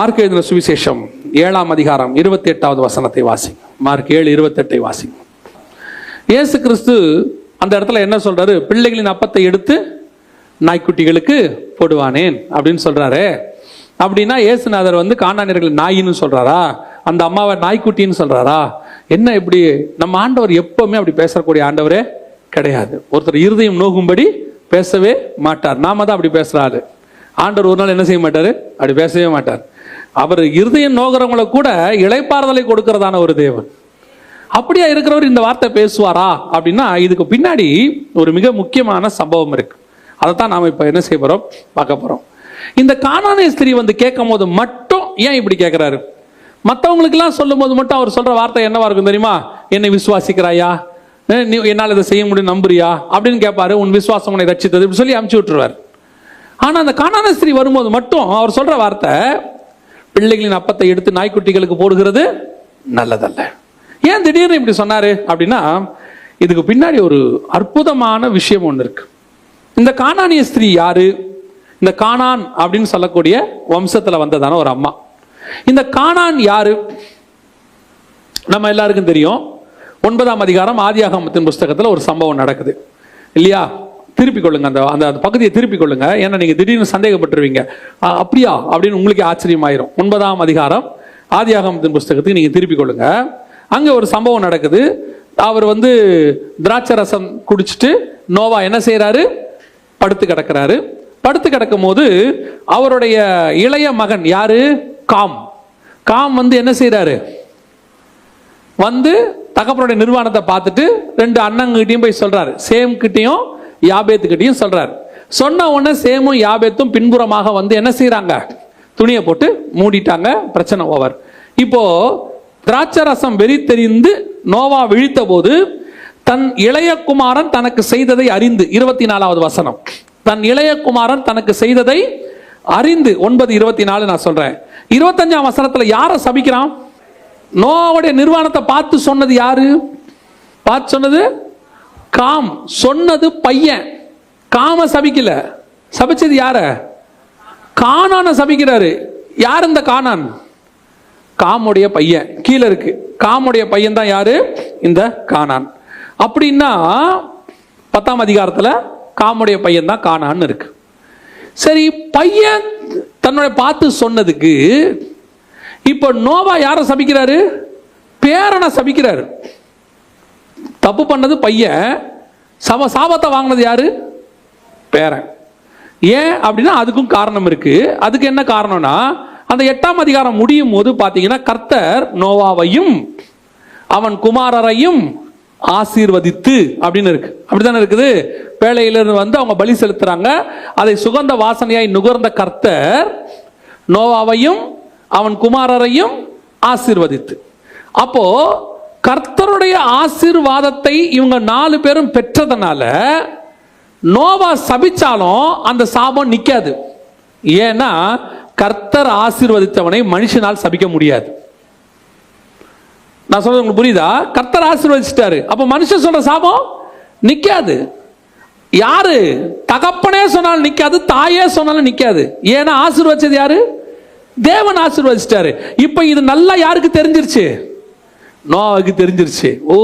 Mark எழுதின சுவிசேஷம் ஏழாம் அதிகாரம் இருபத்தி எட்டாவது வசனத்தை வாசி மார்க் ஏழு இருபத்தெட்டை வாசி இயேசு கிறிஸ்து அந்த இடத்துல என்ன சொல்றாரு? பிள்ளைகளின் அப்பத்தை எடுத்து நாய்க்குட்டிகளுக்கு போடுவானேன் அப்படின்னு சொல்றாரு. அப்படின்னா இயேசுநாதர் வந்து காண்டானியர்கள் நாயின்னு சொல்றாரா? அந்த அம்மாவை நாய்க்குட்டின்னு சொல்றாரா? என்ன இப்படி நம்ம ஆண்டவர் எப்பவுமே அப்படி பேசக்கூடிய ஆண்டவரே கிடையாது. ஒருத்தர் இருதயம் நோகும்படி பேசவே மாட்டார். நாம தான் அப்படி பேசுறாரு ஆண்டவர் ஒரு நாள் என்ன செய்ய மாட்டாரு? அப்படி பேசவே மாட்டார். அவர் இருதயம் நோகிறவங்களை கூட இளைப்பாறுதலை கொடுக்கிறதான ஒரு தேவன். அப்படியா இருக்கிறவர் இந்த வார்த்தை பேசுவாரா? அப்படின்னா இதுக்கு பின்னாடி ஒரு மிக முக்கியமான சம்பவம் இருக்கு. தான் நாம் இப்போ என்ன செய்ய போறோம்? பார்க்க போறோம். இந்த காணானிய ஸ்திரீ வந்து கேட்கும் போது மட்டும் ஏன் இப்படி கேட்கிறாரு? மற்றவங்களுக்கெல்லாம் சொல்லும் போது மட்டும் அவர் சொல்ற வார்த்தை என்னவா இருக்கும் தெரியுமா? என்னை விசுவாசிக்கிறாயா? நீ என்னால் இதை செய்ய முடியும் நம்புறியா? அப்படின்னு கேட்பாரு. உன் விசுவாசம் உன்னை ரட்சித்தது. இப்படி சொல்லி அமுச்சு விட்டுருவார். ஆனால் அந்த காணான ஸ்திரீ வரும்போது மட்டும் அவர் சொல்ற வார்த்தை பிள்ளைகளின் அப்பத்தை எடுத்து நாய்க்குட்டிகளுக்கு போடுகிறது? நல்லதல்ல. ஏன் திடீர்னு இப்படி சொன்னாரு அப்படின்னா இதுக்கு பின்னாடி ஒரு அற்புதமான விஷயம் ஒன்று இருக்கு. இந்த காணானிய ஸ்திரீ யாரு? இந்த காணான் அப்படின்னு சொல்லக்கூடிய வம்சத்துல வந்ததான ஒரு அம்மா. இந்த காணான் யாரு? நம்ம எல்லாருக்கும் தெரியும். ஒன்பதாம் அதிகாரம் ஆதியாகமத்தின் புஸ்தகத்தில் ஒரு சம்பவம் நடக்குது. இல்லையா? திருப்பிக் கொள்ளுங்க. அந்த அந்த அந்த பகுதியை திருப்பிக் கொள்ளுங்க. ஏன்னா நீங்க திடீர்னு சந்தேகப்பட்டுருவீங்க. அப்படியா? அப்படின்னு உங்களுக்கே ஆச்சரியமாயிரும். ஒன்பதாம் அதிகாரம் ஆதியாகமத்தின் புஸ்தகத்துக்கு நீங்க திருப்பிக் கொள்ளுங்க. அங்க ஒரு சம்பவம் நடக்குது. அவர் வந்து திராட்சை ரசம் குடிச்சிட்டு நோவா என்ன செய்கிறாரு படுத்து கிடக்கிறாரு. படுத்து கிடக்கும் போது அவருடைய இளைய மகன் யாரு? காம். காம் வந்து என்ன செய்கிறாரு வந்து தகப்பனுடைய நிர்வாணத்தை பார்த்துட்டு ரெண்டு அண்ணங்கிட்டையும் போய் சொல்றாரு. சேம் கிட்டையும் யாபேத்துக்கிட்டையும் சொல்றார். சொன்ன உடனே சேமும் யாபேத்தும் பின்புறமாக வந்து என்ன செய்யறாங்க துணியை போட்டு மூடிட்டாங்க. பிரச்சனை ஓவர் இப்போ திராட்சை ரசம் வெறி தெரிந்து நோவா விழித்த போது தன் இளைய குமாரன் தனக்கு செய்ததை அறிந்து இருபத்தி நாலாவது வசனம். தன் இளைய குமாரன் தனக்கு செய்ததை அறிந்து ஒன்பது இருபத்தி நாலு நான் சொல்றேன். இருபத்தஞ்சாம் வசனத்துல யாரை சபிக்கிறான்? நோவாவுடைய நிர்வாணத்தை பார்த்து சொன்னது யாரு? பார்த்து சொன்னது காம் சொன்னது பையன். காம சபிக்கல. சபிச்சது யார? கானான சபிக்கிறாரு. யார் இந்த கானான் காமுடைய பையன். கீழே இருக்கு. காமுடைய பையன் தான் யாரு? இந்த கானான் அப்படின்னா பத்தாம் அதிகாரத்தில் காமுடைய பையன் தான் கானான்னு இருக்கு. சரி பையன் தன்னுடைய பார்த்து சொன்னதுக்கு இப்போ நோவா யாரை சபிக்கிறாரு? பேரனை சபிக்கிறாரு. தப்பு பண்ணது பையன். சம சாபத்தை வாங்கினது யாரு? பேரன். ஏன் அப்படின்னா அதுக்கும் காரணம் இருக்கு. அதுக்கு என்ன காரணம்னா அந்த எட்டாம் அதிகாரம் முடியும் போது பார்த்தீங்கன்னா கர்த்தர் நோவாவையும் அவன் குமாரரையும் ஆசீர்வதித்து அப்படின்னு இருக்கு. அப்படித்தானே இருக்குது? பேழையிலிருந்து வந்து அவங்க பலி செலுத்துறாங்க. அதை சுகந்த வாசனையாய் நுகர்ந்த கர்த்தர் நோவாவையும் அவன் குமாரரையும் ஆசீர்வதித்து. அப்போ கர்த்தருடைய ஆசீர்வாதத்தை இவங்க நாலு பேரும் பெற்றதுனால நோவா சபிச்சாலும் அந்த சாபம் நிற்காது ஏன்னா கர்த்தர் ஆசீர்வதித்தவனை மனுஷனால் சபிக்க முடியாது. நான் சொல்றது உங்களுக்கு புரியுதா? கர்த்தர் ஆசீர்வதிச்சிட்டாரு. அப்ப மனுஷன் சொல்ற சாபம் நிற்காது யாரு? தகப்பனே சொன்னாலும் நிற்காது தாயே சொன்னாலும் நிற்காது ஏன்னா ஆசீர்வதிச்சது யாரு? தேவன் ஆசீர்வதிச்சிட்டாரு. இப்போ இது நல்லா யாருக்கு தெரிஞ்சிருச்சு? நோவாவுக்கு தெரிஞ்சிருச்சு. ஓ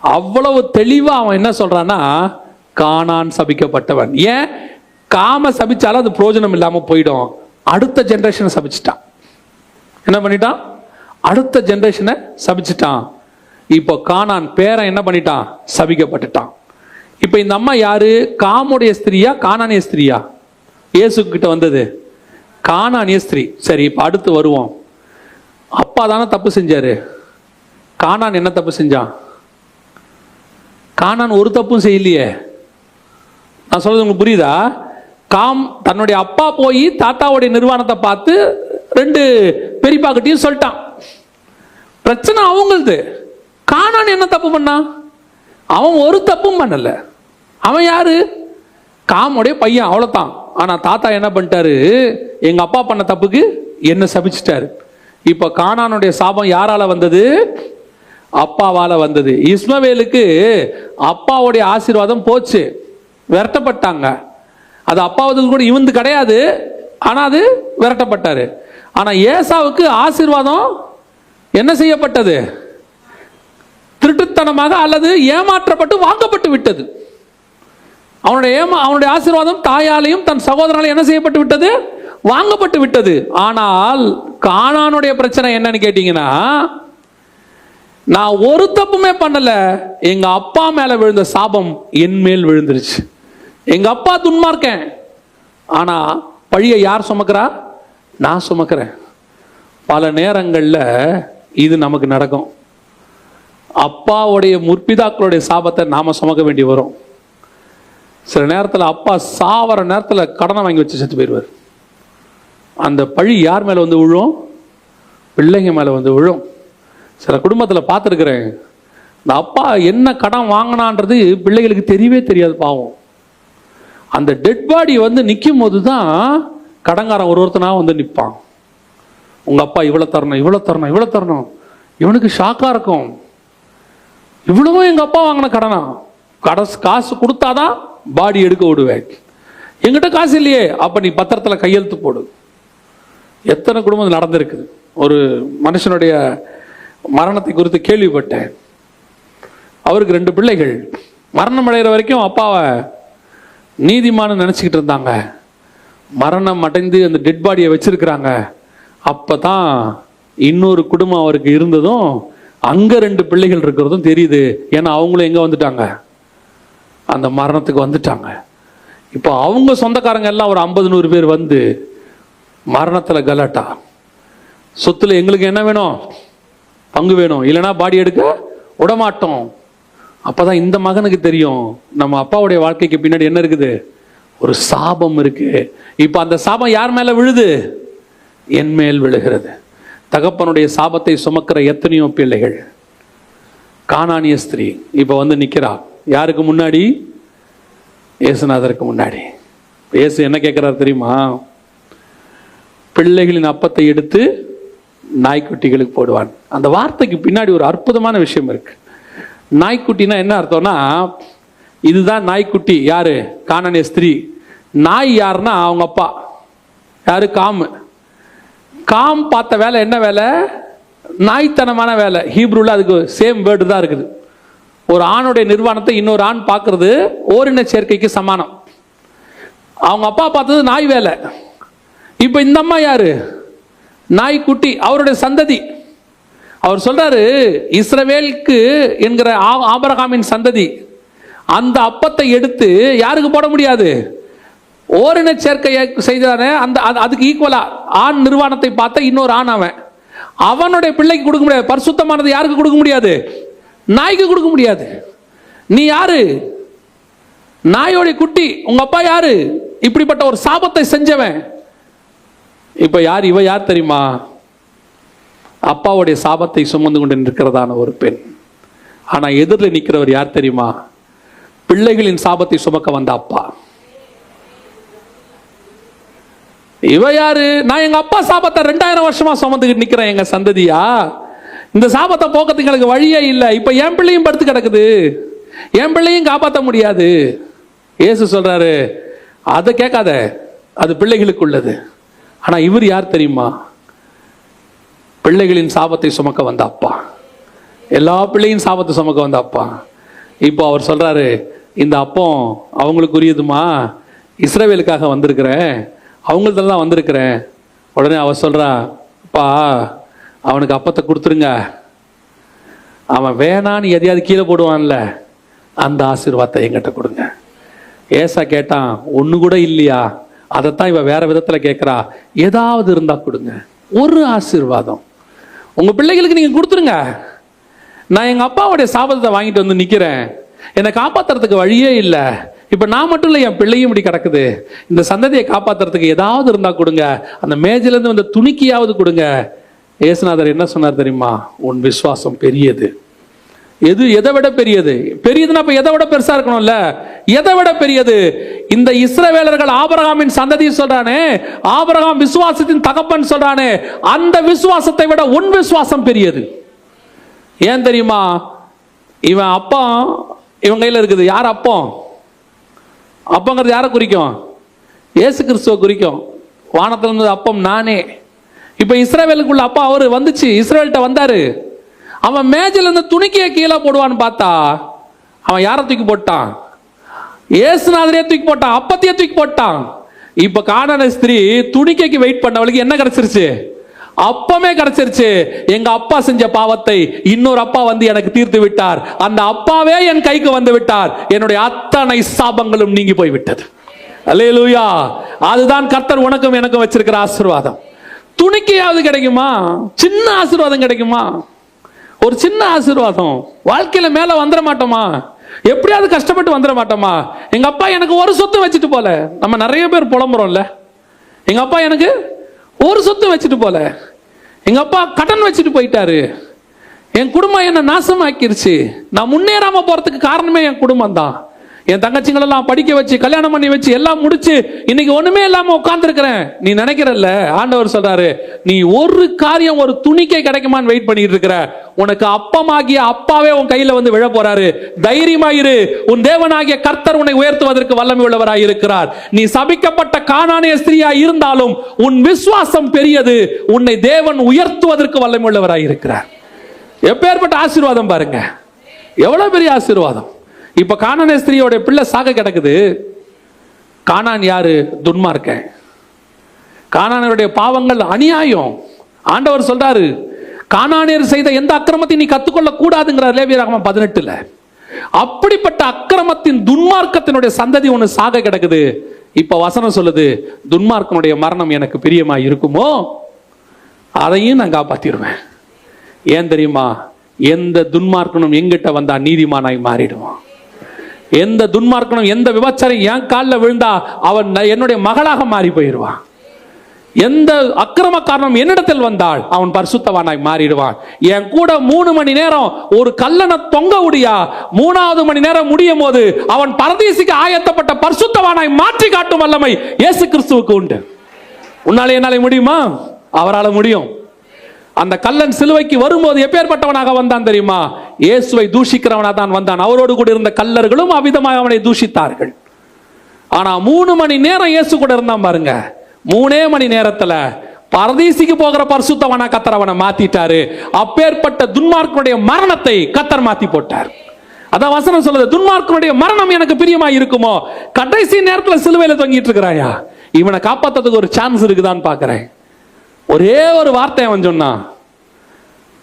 அவ்வளவு தெளிவாக அவன் என்ன சொல்கிறான்னா காணான் சபிக்கப்பட்டவன். ஏன்? காம சபிச்சாலும் அது பிரயோஜனம் இல்லாமல் போயிடும். அடுத்த ஜென்ரேஷனை சபிச்சிட்டான். என்ன பண்ணிட்டான்? அடுத்த ஜென்ரேஷனை சபிச்சிட்டான். இப்போ காணான் பேரன் என்ன பண்ணிட்டான்? சபிக்கப்பட்டுட்டான். இப்போ இந்த அம்மா யாரு? காமுடைய ஸ்திரியா காணானிய ஸ்திரியா? இயேசு கிட்ட வந்தது. காணானிய ஸ்திரீ. சரி இப்போ அடுத்து வருவோம். அப்பா தானே தப்பு செஞ்சாரு. கானான் என்ன தப்பு செஞ்சான்? கானான் ஒரு தப்பும் செய்யலையே. நான் சொல்றது உங்களுக்கு புரியுதா? காம் தன்னுடைய அப்பா போய் தாத்தாவுடைய நிர்வாணத்தை பார்த்து ரெண்டு பெரியப்பாக்கிட்டையும் சொல்லிட்டான். பிரச்சனை அவங்களது. கானான் என்ன தப்பு பண்ணான்? அவன் ஒரு தப்பும் பண்ணல. அவன் யாரு? காமுடைய பையன் அவ்வளோதான் ஆனால் தாத்தா என்ன பண்ணிட்டாரு? எங்க அப்பா பண்ண தப்புக்கு என்ன சபிச்சிட்டாரு? இப்போ காணானுடைய சாபம் யாரால வந்தது? அப்பாவால் வந்தது. இஸ்மவேலுக்கு அப்பாவுடைய ஆசீர்வாதம் போச்சு. விரட்டப்பட்டாங்க. அது அப்பாவது கூட இவந்து கிடையாது. ஆனால் அது விரட்டப்பட்டார். ஆனால் ஏசாவுக்கு ஆசீர்வாதம் என்ன செய்யப்பட்டது? திருட்டுத்தனமாக அல்லது ஏமாற்றப்பட்டு வாங்கப்பட்டு விட்டது. அவனுடைய ஏமா அவனுடைய ஆசீர்வாதம் தாயாலையும் தன் சகோதரனாலையும் என்ன செய்யப்பட்டு விட்டது? வாங்கப்பட்டு விட்டது. ஆனால் காணானுடைய பிரச்சனை என்னன்னு கேட்டீங்கன்னா நான் ஒரு தப்புமே பண்ணல. எங்க அப்பா மேல விழுந்த சாபம் என் மேல் விழுந்துருச்சு. எங்க அப்பா துன்மார்க்கேன் ஆனா பழியை யார் சுமக்கிறா? நான் சுமக்கிறேன். பல நேரங்கள்ல இது நமக்கு நடக்கும். அப்பாவுடைய முற்பிதாக்களுடைய சாபத்தை நாம சுமக்க வேண்டி வரும். சில நேரத்தில் அப்பா சாவர நேரத்தில் கடனை வாங்கி வச்சு செத்து போயிடுவார். அந்த பழி யார் மேலே வந்து விழும்? பிள்ளைங்க மேலே வந்து விழும். சில குடும்பத்தில் பார்த்துருக்குறேன். இந்த அப்பா என்ன கடன் வாங்கினான்றது பிள்ளைகளுக்கு தெரியவே தெரியாது பாவம். அந்த டெட் பாடி வந்து நிற்கும் போது தான் கடங்காரன் ஒரு ஒருத்தனாக வந்து நிற்பான் உங்கள் அப்பா இவ்வளோ தரணும் இவ்வளோ தரணும் இவ்வளோ தரணும். இவனுக்கு ஷாக்காக இருக்கும். இவ்வளவும் எங்கள் அப்பா வாங்கின கடனா? கடைசி காசு கொடுத்தாதான் பாடி எடுக்க விடுவேன். எங்கிட்ட காசு இல்லையே அப்போ நீ பத்திரத்தில் கையெழுத்து போடு. எத்தனை குடும்பம் நடந்திருக்குது? ஒரு மனுஷனுடைய மரணத்தை குறித்து கேள்விப்பட்டேன். அவருக்கு ரெண்டு பிள்ளைகள். மரணம் அடைகிற வரைக்கும் அப்பாவை நீதிமானு நினச்சிக்கிட்டு இருந்தாங்க. மரணம் அடைந்து அந்த டெட் பாடியை வச்சிருக்கிறாங்க. அப்போ தான் இன்னொரு குடும்பம் அவருக்கு இருந்ததும் அங்கே ரெண்டு பிள்ளைகள் இருக்கிறதும் தெரியுது. ஏன்னா அவங்களும் எங்கே வந்துட்டாங்க? அந்த மரணத்துக்கு வந்துட்டாங்க. இப்போ அவங்க சொந்தக்காரங்க எல்லாம் ஒரு ஐம்பது நூறு பேர் வந்து மரணத்தில் கலாட்டா. சொத்தில் எங்களுக்கு என்ன வேணும்? பங்கு வேணும். இல்லைன்னா பாடி எடுக்க விடமாட்டோம். அப்பதான் இந்த மகனுக்கு தெரியும் நம்ம அப்பாவுடைய வாழ்க்கைக்கு பின்னாடி என்ன இருக்குது? ஒரு சாபம் இருக்கு. இப்போ அந்த சாபம் யார் மேலே விழுது? என் மேல் விழுகிறது. தகப்பனுடைய சாபத்தை சுமக்கிற எத்தனையோ பிள்ளைகள். காணானிய ஸ்திரீ இப்போ வந்து நிற்கிறா யாருக்கு முன்னாடி? இயேசுநாதருக்கு முன்னாடி. இயேசு என்ன கேட்குறாரு தெரியுமா? பிள்ளைகளின் அப்பத்தை எடுத்து நாய்க்குட்டிகளுக்கு போடுவான். அந்த வார்த்தைக்கு பின்னாடி ஒரு அற்புதமான விஷயம் இருக்கு. நாய்க்குட்டினா என்ன அர்த்தம்னா இதுதான் நாய்க்குட்டி யாரு? காணனிய ஸ்திரீ. நாய் யாருன்னா அவங்க அப்பா. யாரு? காம். காம் பார்த்த வேலை என்ன வேலை? நாய்த்தனமான வேலை. ஹீப்ரூவில் அதுக்கு சேம் வேர்டு தான் இருக்குது. ஒரு ஆணுடைய நிர்வாணத்தை இன்னொரு ஆண் பார்க்கறது ஓரின சேர்க்கைக்கு சமானம். அவங்க அப்பா பார்த்தது நாய் வேலை. இப்போ இந்த அம்மா யாரு? நாய்க்குட்டி அவருடைய சந்ததி. அவர் சொல்றாரு இஸ்ரவேலுக்கு என்கிற ஆ- சந்ததி. அந்த அப்பத்தை எடுத்து யாருக்கு போட முடியாது? ஓரின சேர்க்கையை செய்தானே அந்த அதுக்கு ஈக்குவலா ஆண் நிர்வாணத்தை பார்த்த இன்னொரு ஆண் அவன். அவனுடைய பிள்ளைக்கு கொடுக்க முடியாது. பரிசுத்தமானது யாருக்கு கொடுக்க முடியாது? நாய்க்கு கொடுக்க முடியாது. நீ யாரு? நாயோடைய குட்டி. உங்க அப்பா யாரு? இப்படிப்பட்ட ஒரு சாபத்தை செஞ்சவன். இப்ப யார் இவ யார் தெரியுமா? அப்பாவுடைய சாபத்தை சுமந்து கொண்டு நிற்கிறதான ஒரு பெண். ஆனா எதிரில் நிற்கிறவர் யார் தெரியுமா? பிள்ளைகளின் சாபத்தை சுமக்க வந்த அப்பா. இவ யாரு? நான் எங்க அப்பா சாபத்தை ரெண்டாயிரம் வருஷமா சுமந்துக்கிட்டு நிக்கிறேன் எங்க சந்ததியா. இந்த சாபத்தை போக்கத்துக்கு எனக்கு வழியே இல்லை. இப்ப என் பிள்ளையும் படுத்து கிடக்குது. என் பிள்ளையும் காப்பாற்ற முடியாது. இயேசு சொல்றாரு அதை கேட்காத அது பிள்ளைகளுக்கு உள்ளது ஆனா இவர் யார் தெரியுமா? பிள்ளைகளின் சாபத்தை சுமக்க வந்த அப்பா. எல்லா பிள்ளையும் சாபத்தை சுமக்க வந்த அப்பா. இப்போ அவர் சொல்றாரு இந்த அப்பம் அவங்களுக்கு உரியதுமா இஸ்ரேவேலுக்காக வந்திருக்கிறேன். அவங்கள்ட்ட தான் வந்திருக்கிறேன். உடனே அவர் சொல்றா அப்பா அவனுக்கு அப்பத்தை கொடுத்துருங்க. அவன் வேணான்னு எதையாவது கீழே போடுவான்ல அந்த ஆசீர்வாதத்தை எங்கிட்ட கொடுங்க. ஏசா கேட்டான் ஒன்று கூட இல்லையா? அதைத்தான் இவ வேற விதத்தில் கேட்குறா ஏதாவது இருந்தால் கொடுங்க. ஒரு ஆசீர்வாதம். உங்கள் பிள்ளைகளுக்கு நீங்கள் கொடுத்துருங்க. நான் எங்கள் அப்பாவுடைய சாபத்தை வாங்கிட்டு வந்து நிற்கிறேன் என்னை காப்பாத்துறதுக்கு வழியே இல்லை. இப்போ நான் மட்டும் இல்லை என் பிள்ளையும் இப்படி கிடக்குது. இந்த சந்ததியை காப்பாற்றுறதுக்கு ஏதாவது இருந்தால் கொடுங்க. அந்த மேஜிலேருந்து வந்த துணிக்கியாவது கொடுங்க. ஏசுநாதர் என்ன சொன்னார் தெரியுமா? உன் விசுவாசம் பெரியது. எது எதை விட பெரியது? பெரியதுன்னா இப்போ எதை விட பெருசாக இருக்கணும்ல? எதை விட பெரியது? இந்த இஸ்ரவேலர்கள் ஆபரகாமின் சந்ததி சொல்றானே ஆபரகாம் விசுவாசத்தின் தகப்பன் சொல்றானே அந்த விசுவாசத்தை விட உன் விசுவாசம் பெரியது. ஏன் தெரியுமா? இவன் அப்பா இவன் கையில் இருக்குது. யார் அப்பம் அப்பங்கிறது யாரை குறிக்கும்? இயேசு கிறிஸ்துவை குறிக்கும். வானத்தில் இருந்தது அப்பம் நானே. இப்போ இஸ்ரேவேலுக்குள்ள அப்பா அவர் வந்துச்சு. இஸ்ரேல்கிட்ட வந்தாரு. அவன் மேஜில் இருந்து துணிக்கையை கீழே போடுவான்னு பார்த்தா அவன் யாரை தூக்கி போட்டான்? ஏசுநாதரே தூக்கி போட்டான் அப்பத்தையே தூக்கி போட்டான். இப்ப காணான ஸ்திரீ துணிக்கைக்கு வெயிட் பண்ணவளுக்கு என்ன கிடைச்சிருச்சு? அப்பமே கிடைச்சிருச்சு. எங்க அப்பா செஞ்ச பாவத்தை இன்னொரு அப்பா வந்து எனக்கு தீர்த்து விட்டார். அந்த அப்பாவே என் கைக்கு வந்து விட்டார். என்னுடைய அத்தனை சாபங்களும் நீங்கி போய் விட்டது அல்லேலூயா. அதுதான் கர்த்தர் உனக்கும் எனக்கும் வச்சிருக்கிற ஆசீர்வாதம். துணிக்கையாவது கிடைக்குமா? சின்ன ஆசீர்வாதம் கிடைக்குமா? ஒரு சின்ன ஆசீர்வாதம். வாழ்க்கையில மேல வந்துட மாட்டோமா? எப்படியாவது கஷ்டப்பட்டு வந்துட மாட்டோமா? எங்க அப்பா எனக்கு ஒரு சொத்து வச்சுட்டு போல. நம்ம நிறைய பேர் புலம்புறோம்ல. எங்க அப்பா எனக்கு ஒரு சொத்து வச்சுட்டு போல. எங்க அப்பா கடன் வச்சுட்டு போயிட்டாரு. என் குடும்பம் என்ன நாசமாக்கிருச்சு. நான் முன்னேறாம போறதுக்கு காரணமே என் குடும்பம் தான் என் தங்கச்சிங்களெல்லாம் படிக்க வச்சு கல்யாணம் பண்ணி வச்சு எல்லாம் முடிச்சு இன்னைக்கு ஒண்ணுமே இல்லாம உட்காந்துருக்கிறேன் நீ நினைக்கிறல்ல? ஆண்டவர் சொல்றாரு நீ ஒரு காரியம் ஒரு துணிக்கை கிடைக்குமான்னு வெயிட் பண்ணிட்டு இருக்கிற உனக்கு அப்பமாகிய அப்பாவே உன் கையில வந்து விழ போறாரு. தைரியமாயிரு உன் தேவனாகிய கர்த்தர் உன்னை உயர்த்துவதற்கு வல்லமை உள்ளவராய் இருக்கிறார். நீ சபிக்கப்பட்ட காணானிய ஸ்திரீயா இருந்தாலும் உன் விசுவாசம் பெரியது. உன்னை தேவன் உயர்த்துவதற்கு வல்லமை உள்ளவராய் இருக்கிறார். எப்பேற்பட்ட ஆசீர்வாதம் பாருங்க. எவ்வளவு பெரிய ஆசீர்வாதம். இப்ப காணான ஸ்திரீயோட பிள்ளை சாக கிடக்குது. காணான் யாரு? துன்மார்க்கன் காணானருடைய பாவங்கள் அநியாயம். ஆண்டவர் சொல்றாரு காணானியர் செய்த எந்த அக்கிரமத்தையும் நீ கத்துக்கொள்ள கூடாதுங்கிறார் லேவியராகமம் பதினெட்டுல. அப்படிப்பட்ட அக்கிரமத்தின் துன்மார்க்கத்தினுடைய சந்ததி ஒன்று சாக கிடக்குது. இப்ப வசனம் சொல்லுது துன்மார்க்கனுடைய மரணம் எனக்கு பிரியமா இருக்குமோ? அதையும் நான் காப்பாத்திடுவேன். ஏன் தெரியுமா? எந்த துன்மார்க்கனும் எங்கிட்ட வந்தா நீதிமானாய் மாறிடுவான். எந்த துன்மார்க்கனும் எந்த விபச்சாரம் என் காலில் விழுந்தா அவன் என்னுடைய மகளாக மாறி போயிடுவான். எந்த அக்கிரம காரணம் என்னிடத்தில் வந்தால் அவன் பரிசுத்தவானாய் மாறிடுவான். என் கூட மூணு மணி நேரம் ஒரு கல்லனை தொங்க முடியா மூணாவது மணி நேரம் முடியும் போது அவன் பரதேசிக்கு ஆயத்தப்பட்ட பரிசுத்தவானாய் மாற்றி காட்டும் வல்லமை இயேசு கிறிஸ்துவுக்கு உண்டு. உன்னாலே என்னாலே முடியுமா? அவரால் முடியும். அந்த கல்லன் சிலுவைக்கு வரும்போது எப்பேற்பட்டவனாக வந்தான் தெரியுமா? இயேசுவை தூஷிக்கிறவனாக தான் வந்தான். அவரோடு கூட இருந்த கல்லர்களும் அவ்விதமாக அவனை தூஷித்தார்கள். ஆனா மூணு மணி நேரம் இயேசு கூட இருந்தான் பாருங்க. மூணே மணி நேரத்துல பரதீசிக்கு போகிற பரிசுத்தவனா கத்தர் அவனை மாத்திட்டாரு. அப்பேற்பட்ட துன்மார்க்கனுடைய மரணத்தை கத்தர் மாத்தி போட்டார். அதான் வசனம் சொல்லுது துன்மார்க்கனுடைய மரணம் எனக்கு பிரியமா இருக்குமோ? கடைசி நேரத்துல சிலுவையில தொங்கிட்டு இருக்கிறாயா? இவனை காப்பாத்துறதுக்கு ஒரு சான்ஸ் இருக்குதான்னு பாக்குறேன். ஒரே ஒரு வார்த்தை அவன் சொன்னான்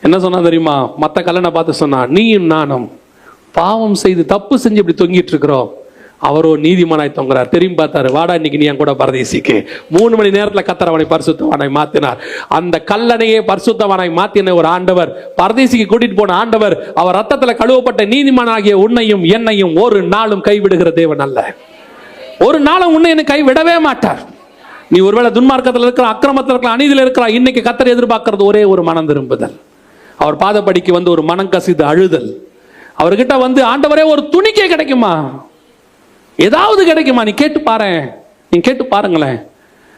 என்ன சொன்னா தெரியுமா? மற்ற கல்லனை பார்த்து சொன்னான் நீயும் நானும் பாவம் செய்து தப்பு செஞ்சு இப்படி தொங்கிட்டு இருக்கிறோம். அவரோ நீதிமானாய் தொங்குறார். தெரியும் பார்த்தாரு வாடா இன்னைக்கு நீ என் கூட பரதேசிக்கு. மூணு மணி நேரத்தில் கத்தர் அவனை பரிசுத்தவானாய் மாத்தினார். அந்த கல்லணையே பரிசுத்தவனாய் மாத்தின ஒரு ஆண்டவர் பரதேசிக்கு கூட்டிட்டு போன ஆண்டவர் அவர் ரத்தத்தில் கழுவப்பட்ட நீதிமானாகிய உன்னையும் என்னையும் ஒரு நாளும் கைவிடுகிற தேவன் அல்ல. ஒரு நாளும் உன்னை என்னை கைவிடவே மாட்டார். நீ ஒருவேளை துன்மார்க்கத்தில் இருக்கிற அக்கிரமத்தில் இருக்கிற அநீதியில் இருக்கிற இன்னைக்கு கத்தர் எதிர்பார்க்கறது ஒரே ஒரு மனம் திரும்புதல். அவர் பாதப்படிக்கு வந்து ஒரு மனம் கசிது அழுதல். அவர்கிட்ட வந்து ஆண்டவரே ஒரு துணிக்கே கிடைக்குமா? ஏதாவது கிடைக்குமா? நீ கேட்டு பாரேன். நீ கேட்டு பாருங்களேன்.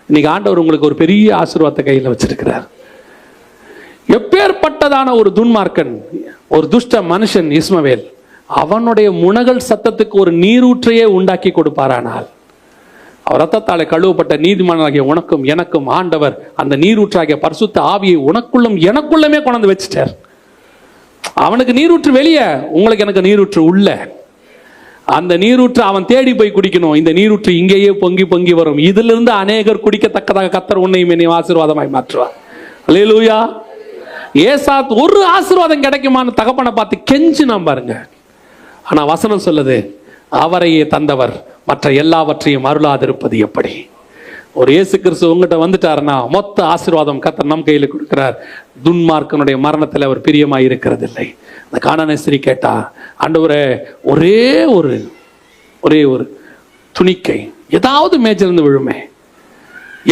இன்னைக்கு ஆண்டவர் உங்களுக்கு ஒரு பெரிய ஆசீர்வாதத்தை கையில் வச்சிருக்கிறார். எப்பேற்பட்டதான ஒரு துன்மார்க்கன் ஒரு துஷ்ட மனுஷன் இஸ்மவேல் அவனுடைய முனகல் சத்தத்துக்கு ஒரு நீரூற்றையே உண்டாக்கி கொடுப்பாரானால் ரத்தத்தாலே கழுவப்பட்ட நீதிமானாகிய உனக்கும் எனக்கும் ஆண்டவர் அந்த நீரூற்றாகிய பரிசுத்த ஆவியை உனக்குள்ளும் எனக்குள்ளுமே கொண்டு வச்சுட்டார். அவனுக்கு நீரூற்று வெளியே உங்களுக்கு எனக்கு நீரூற்று உள்ள. அந்த நீரூற்று அவன் தேடி போய் குடிக்கணும். இந்த நீரூற்று இங்கேயே பொங்கி பொங்கி வரும். இதிலிருந்து அநேகர் குடிக்கத்தக்கதாக கத்தர் உன்னையும் என்னையும் ஆசீர்வாதமாய் மாற்றுவார். அல்லேலூயா ஏசாத் ஒரு ஆசீர்வாதம் கிடைக்குமான்னு தகப்பனை பார்த்து கெஞ்சினான் பாருங்க. ஆனா வசனம் சொல்லுது அவரையே தந்தவர். மற்ற எல்லாவற்றையும் அருளாதிருப்பது எப்படி? ஒரு இயேசு கிறிஸ்து உங்ககிட்ட வந்துட்டாருன்னா மொத்த ஆசீர்வாதம் கத்தர் நம் கையில் கொடுக்கிறார். துன்மார்க்கனுடைய மரணத்தில் அவர் பிரியமாய் இருக்கிறதில்லை. அந்த காணநேஸ்திரி கேட்டா ஆண்டவரே ஒரே ஒரு ஒரே ஒரு துணிக்கை ஏதாவது மேய்ச்சிலிருந்து விழுமே.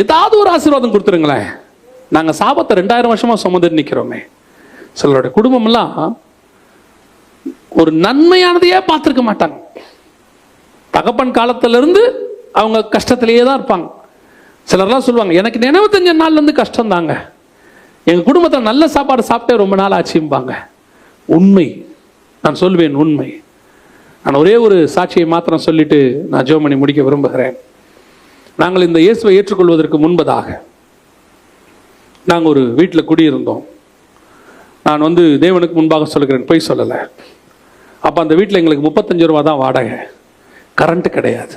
ஏதாவது ஒரு ஆசீர்வாதம் கொடுத்துருங்களேன். நாங்கள் சாபத்தை ரெண்டாயிரம் வருஷமா சுமந்து நிற்கிறோமே சிலருடைய குடும்பம்லாம் ஒரு நன்மையானதையே பார்த்துருக்க மாட்டாங்க. தகப்பன் காலத்திலிருந்து அவங்க கஷ்டத்திலேயே தான் இருப்பாங்க. சிலர்லாம் சொல்லுவாங்க எனக்கு நினைவு நாள்ல நாள்லேருந்து கஷ்டம் தாங்க எங்கள் குடும்பத்தில் நல்ல சாப்பாடு சாப்பிட்டே ரொம்ப நாள் ஆச்சும்பாங்க. உண்மை. நான் சொல்வேன் உண்மை. நான் ஒரே ஒரு சாட்சியை மாத்திரம் சொல்லிட்டு நான் ஜோமணி முடிக்க விரும்புகிறேன். நாங்கள் இந்த இயேசுவை ஏற்றுக்கொள்வதற்கு முன்பதாக நாங்கள் ஒரு வீட்டில் குடியிருந்தோம். நான் வந்து தேவனுக்கு முன்பாக சொல்லுகிறேன் பொய் சொல்லலை. அப்போ அந்த வீட்டில் எங்களுக்கு முப்பத்தஞ்சு ரூபா தான் வாடகை. கரண்ட்டு கிடையாது.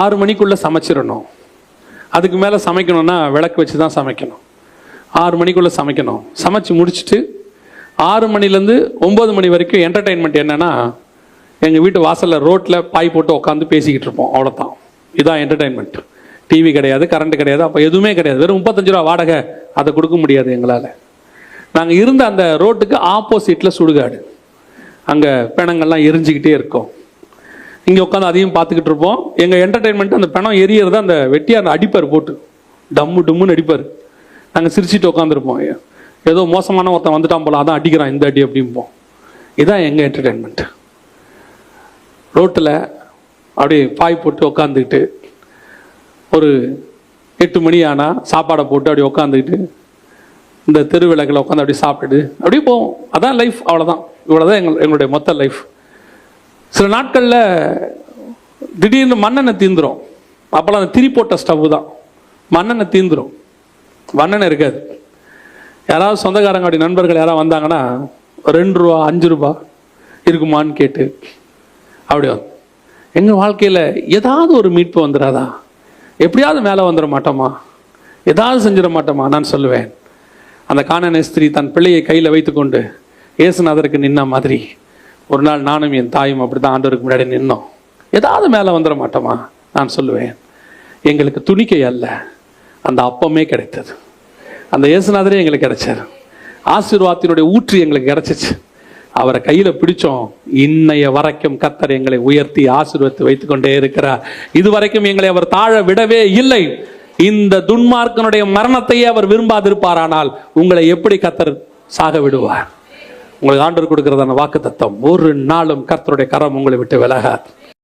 ஆறு மணிக்குள்ளே சமைச்சிடணும். அதுக்கு மேலே சமைக்கணும்னா விளக்கு வச்சு தான் சமைக்கணும். ஆறு மணிக்குள்ளே சமைக்கணும். சமைச்சு முடிச்சுட்டு ஆறு மணிலேருந்து ஒம்பது மணி வரைக்கும் என்டர்டெயின்மெண்ட் என்னென்னா எங்கள் வீட்டு வாசலில் ரோட்டில் பாய் போட்டு உட்காந்து பேசிக்கிட்டு இருப்போம். அவ்வளோதான் இதான் என்டர்டெயின்மெண்ட் டிவி கிடையாது கரண்ட் கிடையாது அப்போ எதுவுமே கிடையாது. வெறும் முப்பத்தஞ்சு ரூபா வாடகை அதை கொடுக்க முடியாது எங்களால். நாங்கள் இருந்த அந்த ரோட்டுக்கு ஆப்போசிட்டில் சுடுகாடு. அங்கே பிணங்கள்லாம் எரிஞ்சுக்கிட்டே இருக்கும். இங்கே உட்காந்து அதையும் பார்த்துக்கிட்டு இருப்போம். எங்கள் என்டர்டெயின்மெண்ட் அந்த பணம் எரியறத அந்த வெட்டியார் அடிப்பார் போட்டு. டம்மு டம்முன்னு அடிப்பார். நாங்கள் சிரிச்சிட்டு உட்காந்துருப்போம் ஏதோ மோசமான ஒருத்தன் வந்துட்டான் போல அதான் அடிக்கிறான் இந்த அடி அப்படிம்போம். இதுதான் எங்கள் என்டர்டெயின்மெண்ட் ரோட்டில் அப்படியே பாய் போட்டு உட்காந்துக்கிட்டு ஒரு எட்டு மணி ஆனால் சாப்பாடை போட்டு அப்படியே உட்காந்துக்கிட்டு இந்த தெருவிளக்கில் உட்காந்து அப்படியே சாப்பிட்டுட்டு அப்படியே போவோம். அதான் லைஃப் அவ்வளோதான் இவ்வளோதான் எங்கள் எங்களுடைய மொத்த லைஃப் சில நாட்களில் திடீர்னு மண்ணெண்ணெய் தீந்துரும். அப்போல்லாம் அந்த திரி போட்ட ஸ்டவ் தான். மண்ணெண்ணெய் தீந்துரும். மண்ணெண்ணெய் இருக்காது. யாராவது சொந்தக்காரங்க அப்படி நண்பர்கள் யாராவது வந்தாங்கன்னா ரெண்டு ரூபா அஞ்சு ரூபா இருக்குமான்னு கேட்டு அப்படி வந்து எங்கள் வாழ்க்கையில் ஏதாவது ஒரு மீட்பு வந்துடாதா எப்படியாவது மேலே வந்துட மாட்டோமா? ஏதாவது செஞ்சிட மாட்டோமா? நான் சொல்லுவேன். அந்த காணன ஸ்திரீ தன் பிள்ளையை கையில் வைத்துக்கொண்டு இயேசுநாதருக்கு நின்ன மாதிரி. ஒரு நாள் நானும் என் தாயும் அப்படி தான் ஆண்டவருக்கு முன்னாடி நின்னோம். ஏதாவது மேலே வந்துட மாட்டோமா? நான் சொல்லுவேன். எங்களுக்கு துணிக்கை அல்ல. அந்த அப்பமே கிடைத்தது. அந்த இயேசுநாதரே எங்களுக்கு கிடைச்சார். ஆசீர்வாதத்தினுடைய ஊற்று எங்களுக்கு கிடைச்சிச்சு. அவரை கையில் பிடிச்சோம். இன்னைய வரைக்கும் கத்தர் எங்களை உயர்த்தி ஆசீர்வத்து வைத்துக்கொண்டே இருக்கிறார். இருக்கிறார் இதுவரைக்கும் எங்களை அவர் தாழ விடவே இல்லை. இந்த துன்மார்க்கனுடைய மரணத்தையே அவர் விரும்பாதிருப்பாரானால் உங்களை எப்படி கத்தர் சாக விடுவார் உங்களுக்கு ஆண்டவர் கொடுக்கிறதான வாக்கு தத்தம் ஒரு நாளும் கர்த்தருடைய கரம் உங்களை விட்டு விலகாது.